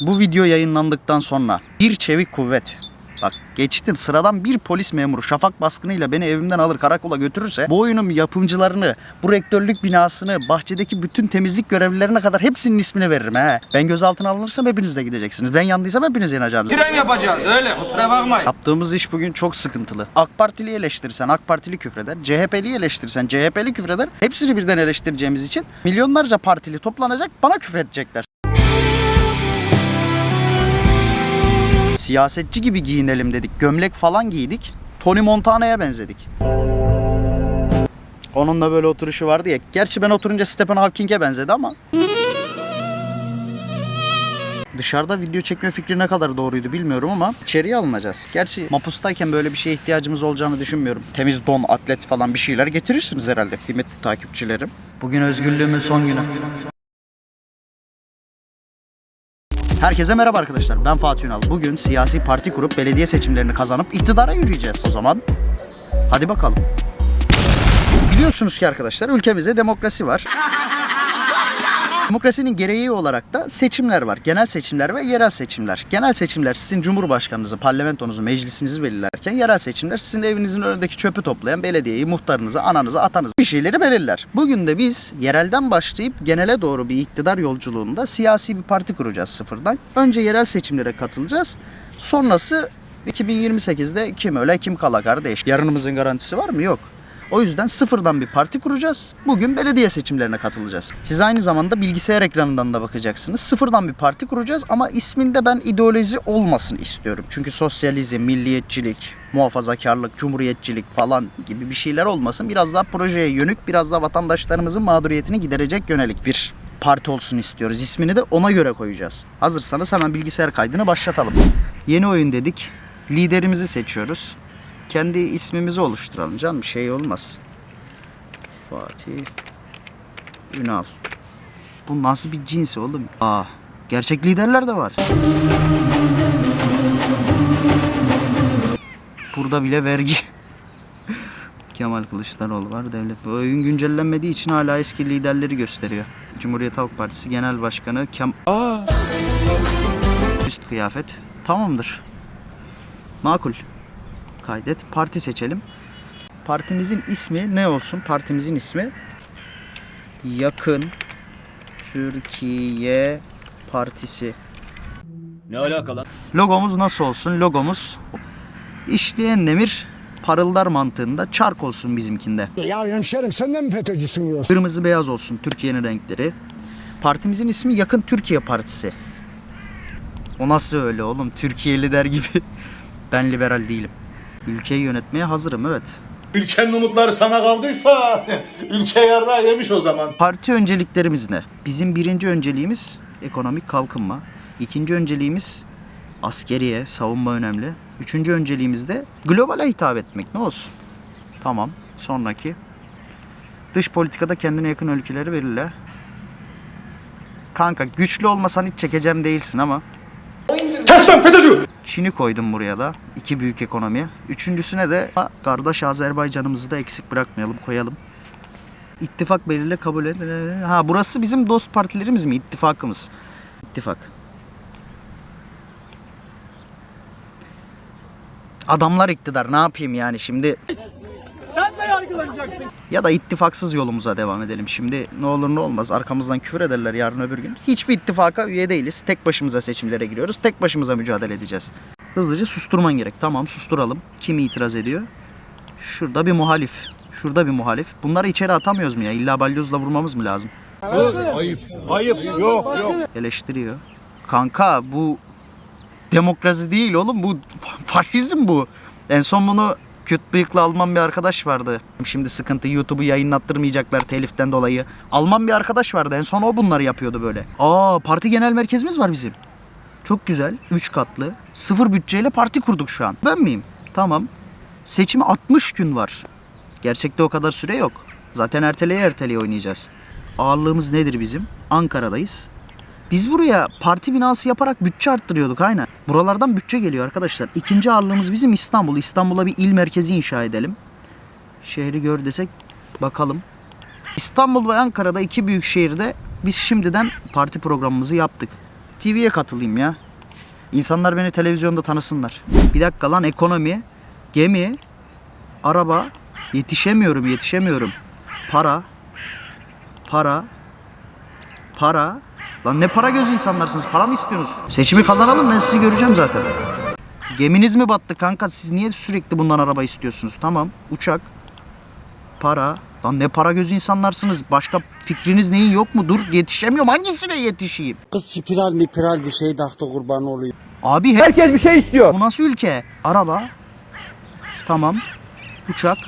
Bu video yayınlandıktan sonra bir çevik kuvvet Bak geçtim sıradan bir polis memuru şafak baskınıyla beni evimden alır karakola götürürse bu oyunun yapımcılarını, bu rektörlük binasını, bahçedeki bütün temizlik görevlilerine kadar hepsinin ismini veririm he. Ben gözaltına alınırsam hepiniz de gideceksiniz. Ben yandıysam hepiniz yanacaksınız. Tren yapacağız öyle kusura bakmayın. Yaptığımız iş bugün çok sıkıntılı. AK Partili eleştirsen AK Partili küfreder. CHP'li eleştirsen CHP'li küfreder. Hepsini birden eleştireceğimiz için milyonlarca partili toplanacak bana küfredecekler. Siyasetçi gibi giyinelim dedik. Gömlek falan giydik. Tony Montana'ya benzedik. Onun da böyle oturuşu vardı ya. Gerçi ben oturunca Stephen Hawking'e benzedi ama. Dışarıda video çekme fikri ne kadar doğruydu bilmiyorum ama içeriye alınacağız. Gerçi mapustayken böyle bir şeye ihtiyacımız olacağını düşünmüyorum. Temiz don, atlet falan bir şeyler getirirsiniz herhalde kıymetli takipçilerim. Bugün özgürlüğümün son günü. Herkese merhaba arkadaşlar. Ben Fatih Ünal. Bugün siyasi parti kurup belediye seçimlerini kazanıp iktidara yürüyeceğiz. O zaman hadi bakalım. Biliyorsunuz ki arkadaşlar ülkemizde demokrasi var. Demokrasinin gereği olarak da seçimler var. Genel seçimler ve yerel seçimler. Genel seçimler sizin cumhurbaşkanınızı, parlamentonuzu, meclisinizi belirlerken yerel seçimler sizin evinizin önündeki çöpü toplayan belediyeyi, muhtarınızı, ananızı, atanızı bir şeyleri belirler. Bugün de biz yerelden başlayıp genele doğru bir iktidar yolculuğunda siyasi bir parti kuracağız sıfırdan. Önce yerel seçimlere katılacağız. Sonrası 2028'de kim öle kim kala kardeş. Yarınımızın garantisi var mı? Yok. O yüzden sıfırdan bir parti kuracağız. Bugün belediye seçimlerine katılacağız. Siz aynı zamanda bilgisayar ekranından da bakacaksınız. Sıfırdan bir parti kuracağız ama isminde ben ideoloji olmasın istiyorum. Çünkü sosyalizm, milliyetçilik, muhafazakarlık, cumhuriyetçilik falan gibi bir şeyler olmasın. Biraz daha projeye yönük, biraz daha vatandaşlarımızın mağduriyetini giderecek yönelik bir parti olsun istiyoruz. İsmini de ona göre koyacağız. Hazırsanız hemen bilgisayar kaydını başlatalım. Yeni oyun dedik. Liderimizi seçiyoruz. Kendi ismimizi oluşturalım canım. Şey olmaz. Fatih Ünal. Bu nasıl bir cins oğlum? Aa, gerçek liderler de var. Burada bile vergi. Kemal Kılıçdaroğlu var. Devlet bu oyun güncellenmediği için hala eski liderleri gösteriyor. Cumhuriyet Halk Partisi Genel Başkanı Kem... Aa! Üst kıyafet. Tamamdır. Makul. Kaydet. Parti seçelim. Partimizin ismi ne olsun? Partimizin ismi Yakın Türkiye Partisi. Ne alaka lan? Logomuz nasıl olsun? Logomuz işleyen demir parıldar mantığında çark olsun bizimkinde. Ya hemşerim sen de mi FETÖ'cüsün yoksa? Kırmızı beyaz olsun Türkiye'nin renkleri. Partimizin ismi Yakın Türkiye Partisi. O nasıl öyle oğlum? Türkiye der gibi. Ben liberal değilim. Ülkeyi yönetmeye hazırım evet. Ülkenin umutları sana kaldıysa ülke yarrağı yemiş o zaman. Parti önceliklerimiz ne? Bizim birinci önceliğimiz ekonomik kalkınma. İkinci önceliğimiz askeriye, savunma önemli. Üçüncü önceliğimiz de globale hitap etmek. Ne olsun? Tamam. Sonraki. Dış politikada kendine yakın ülkeleri belirle. Kanka güçlü olmasan hiç çekeceğim değilsin ama. Lan FETÖ'cü! Çin'i koydum buraya da. İki büyük ekonomi. Üçüncüsüne de kardeş Azerbaycan'ımızı da eksik bırakmayalım koyalım. İttifak belirle kabul et. Ha burası bizim dost partilerimiz mi? İttifakımız. İttifak. Adamlar iktidar ne yapayım yani şimdi yargılanacaksın. ya da ittifaksız yolumuza devam edelim. Şimdi ne olur ne olmaz arkamızdan küfür ederler yarın öbür gün. Hiçbir ittifaka üye değiliz. Tek başımıza seçimlere giriyoruz. Tek başımıza mücadele edeceğiz. Hızlıca susturman gerek. Tamam susturalım. Kim itiraz ediyor? Şurada bir muhalif. Şurada bir muhalif. Bunları içeri atamıyoruz mu ya? İlla balyozla vurmamız mı lazım? Ayıp. Ayıp. Yok yok. Eleştiriyor. Kanka bu demokrasi değil oğlum. Bu fa- faşizm bu. En son bunu küt bıyıklı Alman bir arkadaş vardı. Şimdi sıkıntı YouTube'u yayınlattırmayacaklar teliften dolayı. Alman bir arkadaş vardı. En son o bunları yapıyordu böyle. Aa parti genel merkezimiz var bizim. Çok güzel. 3 katlı. Sıfır bütçeyle parti kurduk şu an. Ben miyim? Tamam. Seçime 60 gün var. Gerçekte o kadar süre yok. Zaten erteleye erteleye oynayacağız. Ağırlığımız nedir bizim? Ankara'dayız. Biz buraya parti binası yaparak bütçe arttırıyorduk aynen. Buralardan bütçe geliyor arkadaşlar. İkinci ağırlığımız bizim İstanbul. İstanbul'a bir il merkezi inşa edelim. Şehri gör desek bakalım. İstanbul ve Ankara'da iki büyük şehirde biz şimdiden parti programımızı yaptık. TV'ye katılayım ya. İnsanlar beni televizyonda tanısınlar. Bir dakika lan ekonomi, gemi, araba, yetişemiyorum yetişemiyorum. Para, para, para. Lan ne para gözü insanlarsınız? Para mı istiyorsunuz? Seçimi kazanalım ben sizi göreceğim zaten. Geminiz mi battı kanka? Siz niye sürekli bundan araba istiyorsunuz? Tamam. Uçak. Para. Lan ne para gözü insanlarsınız? Başka fikriniz neyin yok mu? Dur yetişemiyorum. Hangisine yetişeyim? Kız spiral mipiral bir şey taktı kurban oluyor. Abi he- Herkes bir şey istiyor. bu nasıl ülke? Araba. Tamam. Uçak.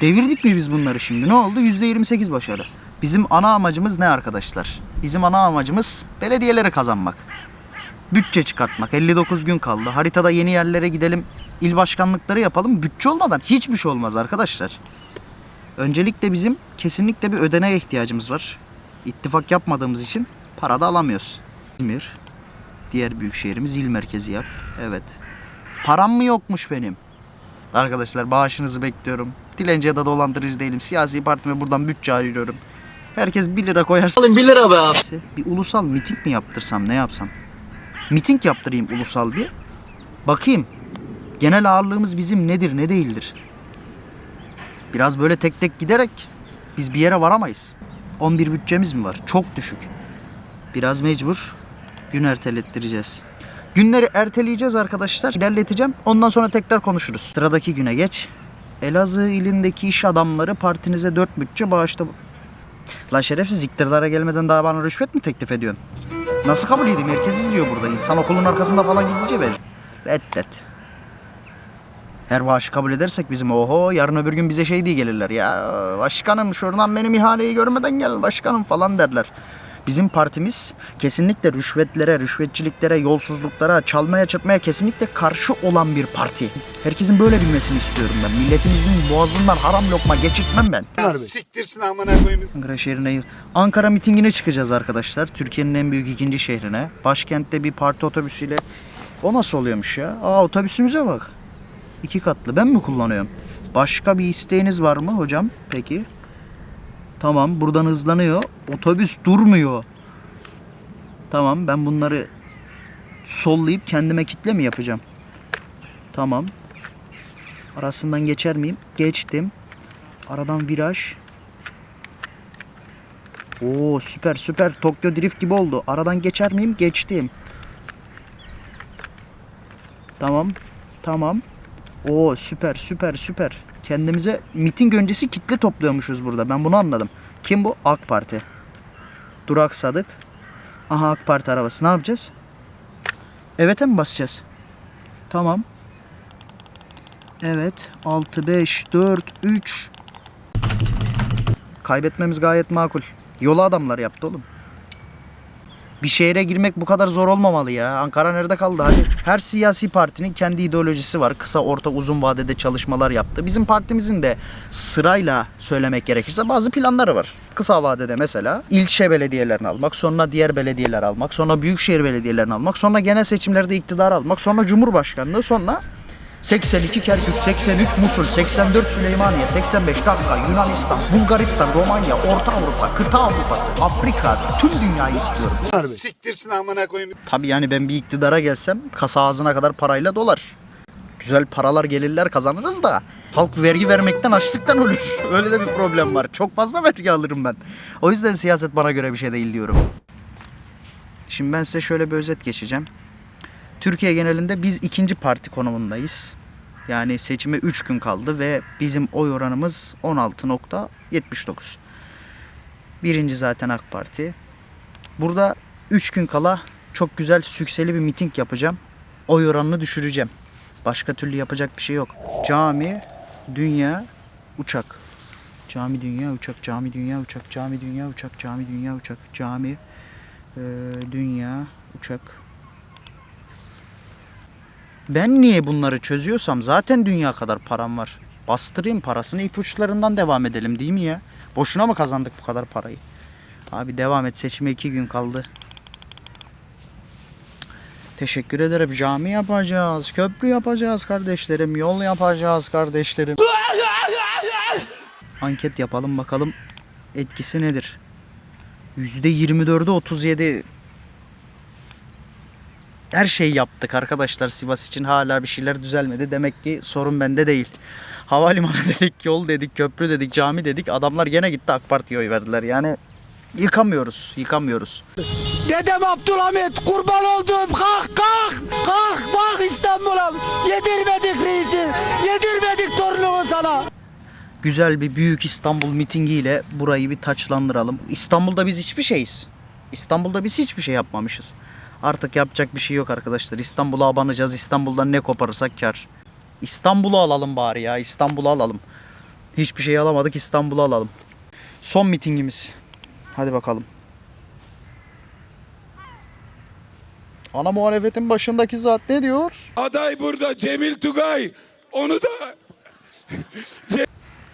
Devirdik mi biz bunları şimdi? Ne oldu? %28 başarı. Bizim ana amacımız ne arkadaşlar? Bizim ana amacımız belediyeleri kazanmak. Bütçe çıkartmak. 59 gün kaldı. Haritada yeni yerlere gidelim. İl başkanlıkları yapalım. Bütçe olmadan hiçbir şey olmaz arkadaşlar. Öncelikle bizim kesinlikle bir ödeneğe ihtiyacımız var. İttifak yapmadığımız için para da alamıyoruz. İzmir, Diğer büyük şehrimiz il merkezi yap. Evet. Param mı yokmuş benim? Arkadaşlar bağışınızı bekliyorum. Dilenci ya da dolandırıcı değilim. Siyasi partime buradan bütçe ayırıyorum. Herkes 1 lira koyarsa Alın 1 lira be abi. bir ulusal miting mi yaptırsam ne yapsam? Miting yaptırayım ulusal bir. Bakayım. Genel ağırlığımız bizim nedir ne değildir. Biraz böyle tek tek giderek biz bir yere varamayız. 11 bütçemiz mi var? Çok düşük. Biraz mecbur gün ertelettireceğiz. Günleri erteleyeceğiz arkadaşlar. İlerleteceğim. Ondan sonra tekrar konuşuruz. Sıradaki güne geç. Elazığ ilindeki iş adamları partinize 4 bütçe bağışta... Lan şerefsiz iktidara gelmeden daha bana rüşvet mi teklif ediyorsun? Nasıl kabul edeyim? Herkes izliyor burada. İnsan okulun arkasında falan gizlice verir. Reddet. Her bağışı kabul edersek bizim oho yarın öbür gün bize şey diye gelirler. Ya başkanım şuradan benim ihaleyi görmeden gel başkanım falan derler. Bizim partimiz kesinlikle rüşvetlere, rüşvetçiliklere, yolsuzluklara, çalmaya çırpmaya kesinlikle karşı olan bir parti. Herkesin böyle bilmesini istiyorum ben. Milletimizin boğazından haram lokma geçirtmem ben. Siktirsin amına koyayım. Ankara şehrine Ankara mitingine çıkacağız arkadaşlar. Türkiye'nin en büyük ikinci şehrine. Başkentte bir parti otobüsüyle. O nasıl oluyormuş ya? Aa otobüsümüze bak. İki katlı. Ben mi kullanıyorum? Başka bir isteğiniz var mı hocam? Peki. Tamam buradan hızlanıyor. Otobüs durmuyor. Tamam ben bunları sollayıp kendime kitle mi yapacağım? Tamam. Arasından geçer miyim? Geçtim. Aradan viraj. Oo süper süper Tokyo Drift gibi oldu. Aradan geçer miyim? Geçtim. Tamam. Tamam. Oo süper süper süper. Kendimize miting öncesi kitle topluyormuşuz burada. Ben bunu anladım. Kim bu? AK Parti. Duraksadık. Aha AK Parti arabası. Ne yapacağız? Evet'e mi basacağız? Tamam. Evet. 6, 5, 4, 3. Kaybetmemiz gayet makul. Yolu adamlar yaptı oğlum. Bir şehre girmek bu kadar zor olmamalı ya. Ankara nerede kaldı hadi. Her siyasi partinin kendi ideolojisi var. Kısa, orta, uzun vadede çalışmalar yaptı. Bizim partimizin de sırayla söylemek gerekirse bazı planları var. Kısa vadede mesela ilçe belediyelerini almak, sonra diğer belediyeler almak, sonra büyükşehir belediyelerini almak, sonra genel seçimlerde iktidar almak, sonra cumhurbaşkanlığı, sonra 82 Kerkük, 83 Musul, 84 Süleymaniye, 85 Dakika, Yunanistan, Bulgaristan, Romanya, Orta Avrupa, kıta Avrupası, Afrika, tüm dünyayı istiyorum. Siktirsin amına koyayım. Tabii yani ben bir iktidara gelsem kasa ağzına kadar parayla dolar. Güzel paralar gelirler kazanırız da halk vergi vermekten açlıktan ölür. Öyle de bir problem var. Çok fazla vergi alırım ben. O yüzden siyaset bana göre bir şey değil diyorum. Şimdi ben size şöyle bir özet geçeceğim. Türkiye genelinde biz ikinci parti konumundayız. Yani seçime 3 gün kaldı ve bizim oy oranımız 16.79. Birinci zaten AK Parti. Burada 3 gün kala çok güzel sükseli bir miting yapacağım. Oy oranını düşüreceğim. Başka türlü yapacak bir şey yok. Cami, dünya, uçak. Cami, dünya, uçak, cami, dünya, uçak, cami, dünya, uçak, cami, dünya, uçak, cami, eee, dünya, uçak. Ben niye bunları çözüyorsam zaten dünya kadar param var. Bastırayım parasını ipuçlarından devam edelim değil mi ya? Boşuna mı kazandık bu kadar parayı? Abi devam et seçime iki gün kaldı. Teşekkür ederim. Cami yapacağız, köprü yapacağız kardeşlerim, yol yapacağız kardeşlerim. Anket yapalım bakalım etkisi nedir? %24'e 37. her şeyi yaptık arkadaşlar Sivas için hala bir şeyler düzelmedi. Demek ki sorun bende değil. Havalimanı dedik, yol dedik, köprü dedik, cami dedik. Adamlar gene gitti AK Parti'ye oy verdiler. Yani yıkamıyoruz, yıkamıyoruz. Dedem Abdülhamit kurban oldum kalk kalk kalk bak İstanbul'a yedirmedik reisi yedirmedik torunumu sana. güzel bir büyük İstanbul mitingiyle burayı bir taçlandıralım. İstanbul'da biz hiçbir şeyiz. İstanbul'da biz hiçbir şey yapmamışız. Artık yapacak bir şey yok arkadaşlar. İstanbul'a abanacağız. İstanbul'dan ne koparırsak kar. İstanbul'u alalım bari ya. İstanbul'u alalım. Hiçbir şey alamadık. İstanbul'u alalım. Son mitingimiz. Hadi bakalım. Ana muhalefetin başındaki zat ne diyor? Aday burada Cemil Tugay. Onu da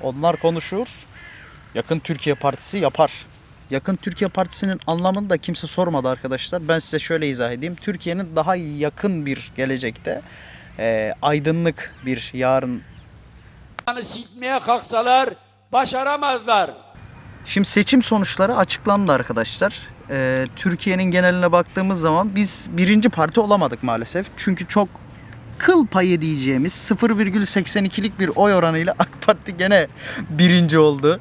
Onlar konuşur. Yakın Türkiye Partisi yapar. Yakın Türkiye Partisi'nin anlamını da kimse sormadı arkadaşlar. Ben size şöyle izah edeyim. Türkiye'nin daha yakın bir gelecekte e, aydınlık bir yarın. Sikmeye kalksalar başaramazlar. Şimdi seçim sonuçları açıklandı arkadaşlar. E, Türkiye'nin geneline baktığımız zaman biz birinci parti olamadık maalesef. Çünkü çok kıl payı diyeceğimiz 0,82'lik bir oy oranıyla AK Parti gene birinci oldu.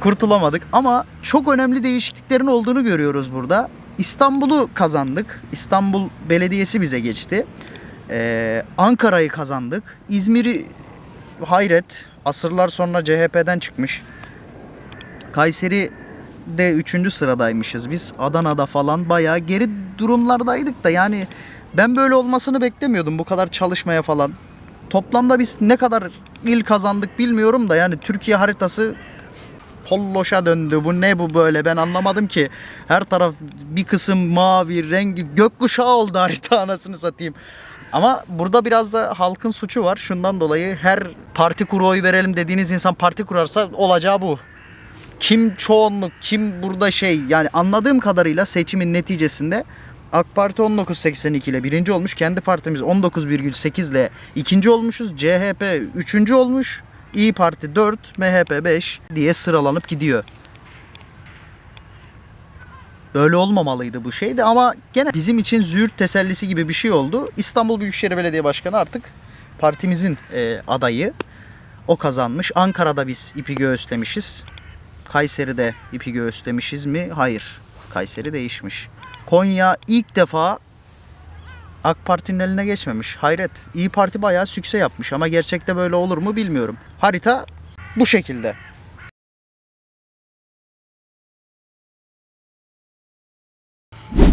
Kurtulamadık ama çok önemli değişikliklerin olduğunu görüyoruz burada. İstanbul'u kazandık. İstanbul Belediyesi bize geçti. Ee, Ankara'yı kazandık. İzmir'i hayret asırlar sonra CHP'den çıkmış. Kayseri'de 3. sıradaymışız biz. Adana'da falan bayağı geri durumlardaydık da yani ben böyle olmasını beklemiyordum bu kadar çalışmaya falan. Toplamda biz ne kadar il kazandık bilmiyorum da yani Türkiye haritası polloşa döndü. Bu ne bu böyle ben anlamadım ki. Her taraf bir kısım mavi rengi gökkuşağı oldu harita anasını satayım. Ama burada biraz da halkın suçu var. Şundan dolayı her parti kuru oy verelim dediğiniz insan parti kurarsa olacağı bu. Kim çoğunluk, kim burada şey yani anladığım kadarıyla seçimin neticesinde AK Parti 1982 ile birinci olmuş. Kendi partimiz 19,8 ile ikinci olmuşuz. CHP üçüncü olmuş. İyi Parti 4, MHP 5 diye sıralanıp gidiyor. Böyle olmamalıydı bu şeydi ama gene bizim için züğürt tesellisi gibi bir şey oldu. İstanbul Büyükşehir Belediye Başkanı artık partimizin e, adayı. O kazanmış. Ankara'da biz ipi göğüslemişiz. Kayseri'de ipi göğüslemişiz mi? Hayır. Kayseri değişmiş. Konya ilk defa AK Parti'nin eline geçmemiş. Hayret. İyi Parti bayağı sükse yapmış ama gerçekte böyle olur mu bilmiyorum. Harita bu şekilde.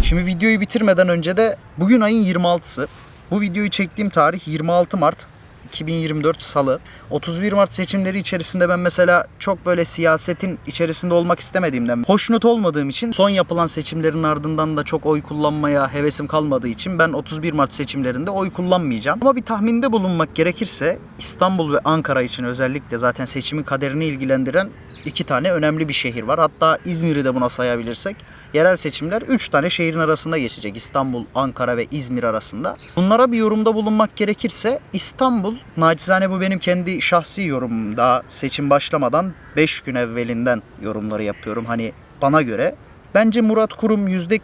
Şimdi videoyu bitirmeden önce de bugün ayın 26'sı. Bu videoyu çektiğim tarih 26 Mart 2024 Salı. 31 Mart seçimleri içerisinde ben mesela çok böyle siyasetin içerisinde olmak istemediğimden, hoşnut olmadığım için son yapılan seçimlerin ardından da çok oy kullanmaya hevesim kalmadığı için ben 31 Mart seçimlerinde oy kullanmayacağım. Ama bir tahminde bulunmak gerekirse İstanbul ve Ankara için özellikle zaten seçimin kaderini ilgilendiren iki tane önemli bir şehir var. Hatta İzmir'i de buna sayabilirsek yerel seçimler 3 tane şehrin arasında geçecek. İstanbul, Ankara ve İzmir arasında. Bunlara bir yorumda bulunmak gerekirse İstanbul, nacizane bu benim kendi şahsi yorumum. Daha seçim başlamadan 5 gün evvelinden yorumları yapıyorum. Hani bana göre. Bence Murat Kurum %41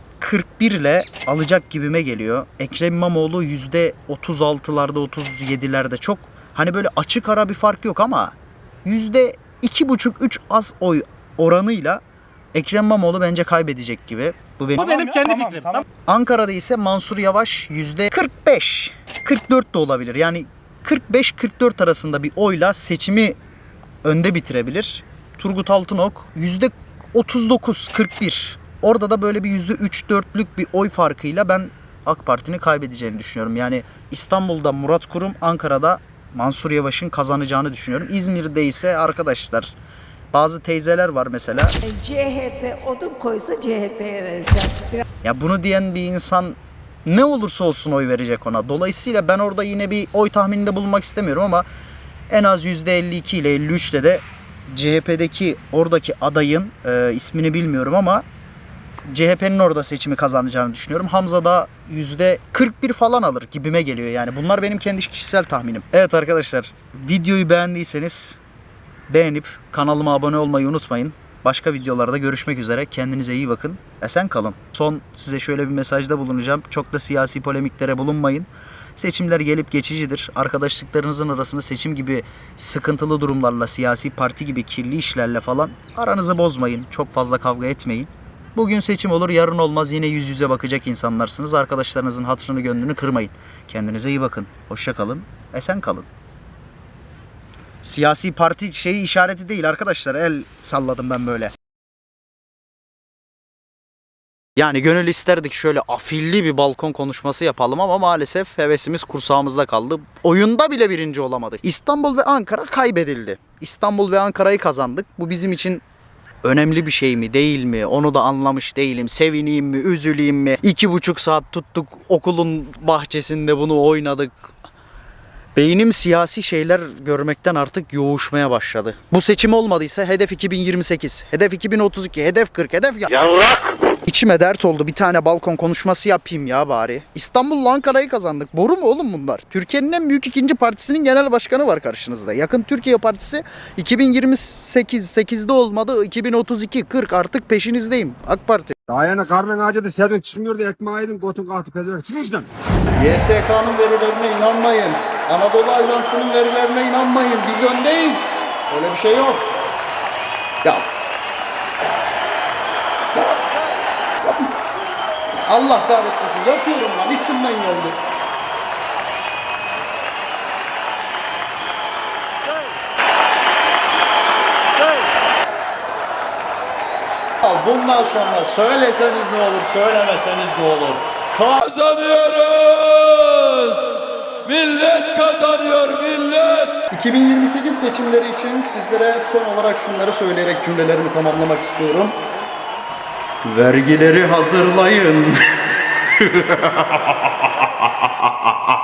ile alacak gibime geliyor. Ekrem İmamoğlu %36'larda 37'lerde çok hani böyle açık ara bir fark yok ama yüzde iki buçuk üç az oy oranıyla Ekrem İmamoğlu bence kaybedecek gibi. Bu benim. Bu benim kendi fikrim. Tamam. Ankara'da ise Mansur Yavaş yüzde 45, 44 de olabilir. Yani 45-44 arasında bir oyla seçimi önde bitirebilir. Turgut Altınok yüzde 39-41. Orada da böyle bir yüzde 3-4'lük bir oy farkıyla ben AK Parti'ni kaybedeceğini düşünüyorum. Yani İstanbul'da Murat Kurum, Ankara'da Mansur Yavaş'ın kazanacağını düşünüyorum. İzmir'de ise arkadaşlar bazı teyzeler var mesela. CHP odun koysa CHP'ye vereceğim. Ya bunu diyen bir insan ne olursa olsun oy verecek ona. Dolayısıyla ben orada yine bir oy tahmininde bulunmak istemiyorum ama en az %52 ile 53 ile de CHP'deki oradaki adayın e, ismini bilmiyorum ama CHP'nin orada seçimi kazanacağını düşünüyorum. Hamza da %41 falan alır gibime geliyor yani. Bunlar benim kendi kişisel tahminim. Evet arkadaşlar videoyu beğendiyseniz beğenip kanalıma abone olmayı unutmayın. Başka videolarda görüşmek üzere. Kendinize iyi bakın. Esen kalın. Son size şöyle bir mesajda bulunacağım. Çok da siyasi polemiklere bulunmayın. Seçimler gelip geçicidir. Arkadaşlıklarınızın arasında seçim gibi sıkıntılı durumlarla, siyasi parti gibi kirli işlerle falan aranızı bozmayın. Çok fazla kavga etmeyin. Bugün seçim olur, yarın olmaz. Yine yüz yüze bakacak insanlarsınız. Arkadaşlarınızın hatırını, gönlünü kırmayın. Kendinize iyi bakın. Hoşça kalın. Esen kalın. Siyasi parti şeyi işareti değil arkadaşlar. El salladım ben böyle. Yani gönül isterdik şöyle afilli bir balkon konuşması yapalım ama maalesef hevesimiz kursağımızda kaldı. Oyunda bile birinci olamadık. İstanbul ve Ankara kaybedildi. İstanbul ve Ankara'yı kazandık. Bu bizim için önemli bir şey mi değil mi onu da anlamış değilim. Sevineyim mi üzüleyim mi? İki buçuk saat tuttuk okulun bahçesinde bunu oynadık. Beynim siyasi şeyler görmekten artık yoğuşmaya başladı. Bu seçim olmadıysa hedef 2028, hedef 2032, hedef 40, hedef ya... İçime dert oldu bir tane balkon konuşması yapayım ya bari. İstanbul'la Ankara'yı kazandık. Boru mu oğlum bunlar? Türkiye'nin en büyük ikinci partisinin genel başkanı var karşınızda. Yakın Türkiye Partisi 2028 8'de olmadı 2032 40 artık peşinizdeyim. AK Parti. Daha yani karnın acıdı senin çıkmıyordu ekmeği yedin götün kalktı pezevenk. Çıkın şuradan. YSK'nın verilerine inanmayın. Anadolu Ajansı'nın verilerine inanmayın. Biz öndeyiz. Öyle bir şey yok. Ya. Allah kahretmesin. Yapıyorum lan. İçimden geldi. Ya bundan sonra söyleseniz ne olur, söylemeseniz ne olur. Ka- Kazanıyoruz. Millet kazanıyor millet. 2028 seçimleri için sizlere son olarak şunları söyleyerek cümlelerimi tamamlamak istiyorum. Vergileri hazırlayın.